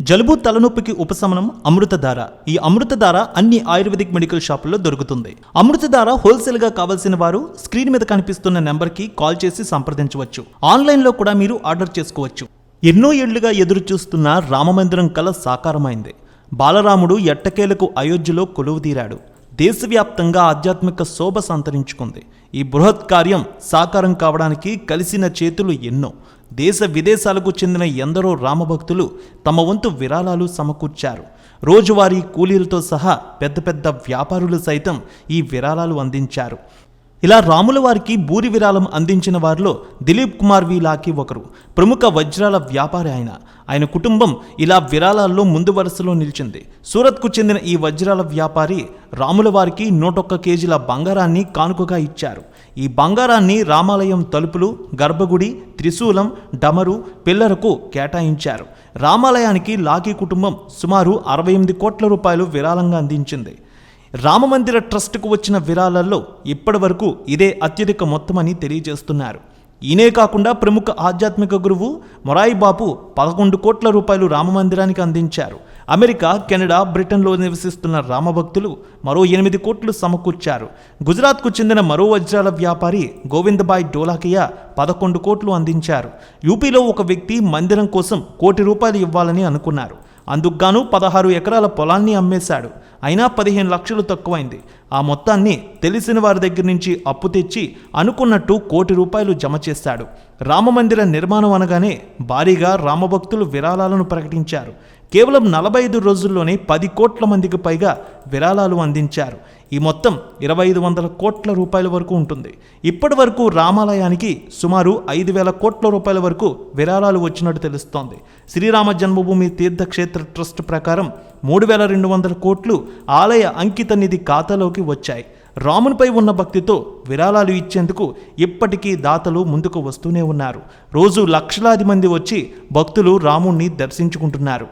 జలుబు తలనొప్పికి ఉపశమనం అమృతధార. ఈ అమృతధార అన్ని ఆయుర్వేదిక్ మెడికల్ షాపుల్లో దొరుకుతుంది. అమృతధార హోల్సేల్గా కావాల్సిన వారు స్క్రీన్ మీద కనిపిస్తున్న నెంబర్కి కాల్ చేసి సంప్రదించవచ్చు. ఆన్లైన్లో కూడా మీరు ఆర్డర్ చేసుకోవచ్చు. ఎన్నో ఏళ్ళుగా ఎదురు చూస్తున్న రామమందిరం కల సాకారమైంది. బాలరాముడు ఎట్టకేలకు అయోధ్యలో కొలువుదీరాడు దేశవ్యాప్తంగా ఆధ్యాత్మిక శోభ సంతరించుకుంది. ఈ బృహత్ కార్యం సాకారం కావడానికి కలిసిన చేతులు ఎన్నో. దేశ విదేశాలకు చెందిన ఎందరో రామభక్తులు తమ వంతు విరాళాలు సమకూర్చారు. రోజువారీ కూలీలతో సహా పెద్ద పెద్ద వ్యాపారులు సైతం ఈ విరాళాలు అందించారు. ఇలా రాముల వారికి భూరి విరాళం అందించిన వారిలో దిలీప్ కుమార్ వి లాకి ఒకరు ప్రముఖ వజ్రాల వ్యాపారి ఆయన. ఆయన కుటుంబం ఇలా విరాళాల్లో ముందు వరుసలో నిలిచింది. సూరత్కు చెందిన ఈ వజ్రాల వ్యాపారి రాముల వారికి నూటొక్క కేజీల బంగారాన్ని కానుకగా ఇచ్చారు. ఈ బంగారాన్ని రామాలయం తలుపులు గర్భగుడి త్రిశూలం డమరు పిల్లరకు కేటాయించారు. రామాలయానికి లాకీ కుటుంబం సుమారు అరవై ఎనిమిది కోట్ల రూపాయలు విరాళంగా అందించింది. రామమందిర ట్రస్టుకు వచ్చిన విరాళాల్లో ఇప్పటి వరకు ఇదే అత్యధిక మొత్తమని తెలియజేస్తున్నారు. ఈయనే కాకుండా ప్రముఖ ఆధ్యాత్మిక గురువు మొరాయి బాపు పదకొండు కోట్ల రూపాయలు రామమందిరానికి అందించారు. అమెరికా కెనడా బ్రిటన్లో నివసిస్తున్న రామభక్తులు మరో ఎనిమిది కోట్లు సమకూర్చారు. గుజరాత్కు చెందిన మరో వజ్రాల వ్యాపారి గోవిందబాయ్ డోలాకియా పదకొండు కోట్లు అందించారు. యూపీలో ఒక వ్యక్తి మందిరం కోసం కోటి రూపాయలు ఇవ్వాలని అనుకున్నారు. అందుకుగాను పదహారు ఎకరాల పొలాన్ని అమ్మేశాడు. అయినా పదిహేను లక్షలు తక్కువైంది. ఆ మొత్తాన్ని తెలిసిన వారి దగ్గర నుంచి అప్పు తెచ్చి అనుకున్నట్టు కోటి రూపాయలు జమ చేశాడు. రామమందిర నిర్మాణం అనగానే భారీగా రామభక్తులు విరాళాలను ప్రకటించారు. కేవలం నలభై ఐదు రోజుల్లోనే పది కోట్ల మందికి పైగా విరాళాలు అందించారు. ఈ మొత్తం ఇరవై ఐదు వందల కోట్ల రూపాయల వరకు ఉంటుంది. ఇప్పటి వరకు రామాలయానికి సుమారు ఐదు వేల కోట్ల రూపాయల వరకు విరాళాలు వచ్చినట్టు తెలుస్తోంది. శ్రీరామ జన్మభూమి తీర్థక్షేత్ర ట్రస్ట్ ప్రకారం మూడు వేల రెండు వందల కోట్లు ఆలయ అంకిత నిధి ఖాతాలోకి వచ్చాయి. రామునిపై ఉన్న భక్తితో విరాళాలు ఇచ్చేందుకు ఇప్పటికీ దాతలు ముందుకు వస్తూనే ఉన్నారు. రోజు లక్షలాది మంది వచ్చి భక్తులు రాముణ్ణి దర్శించుకుంటున్నారు.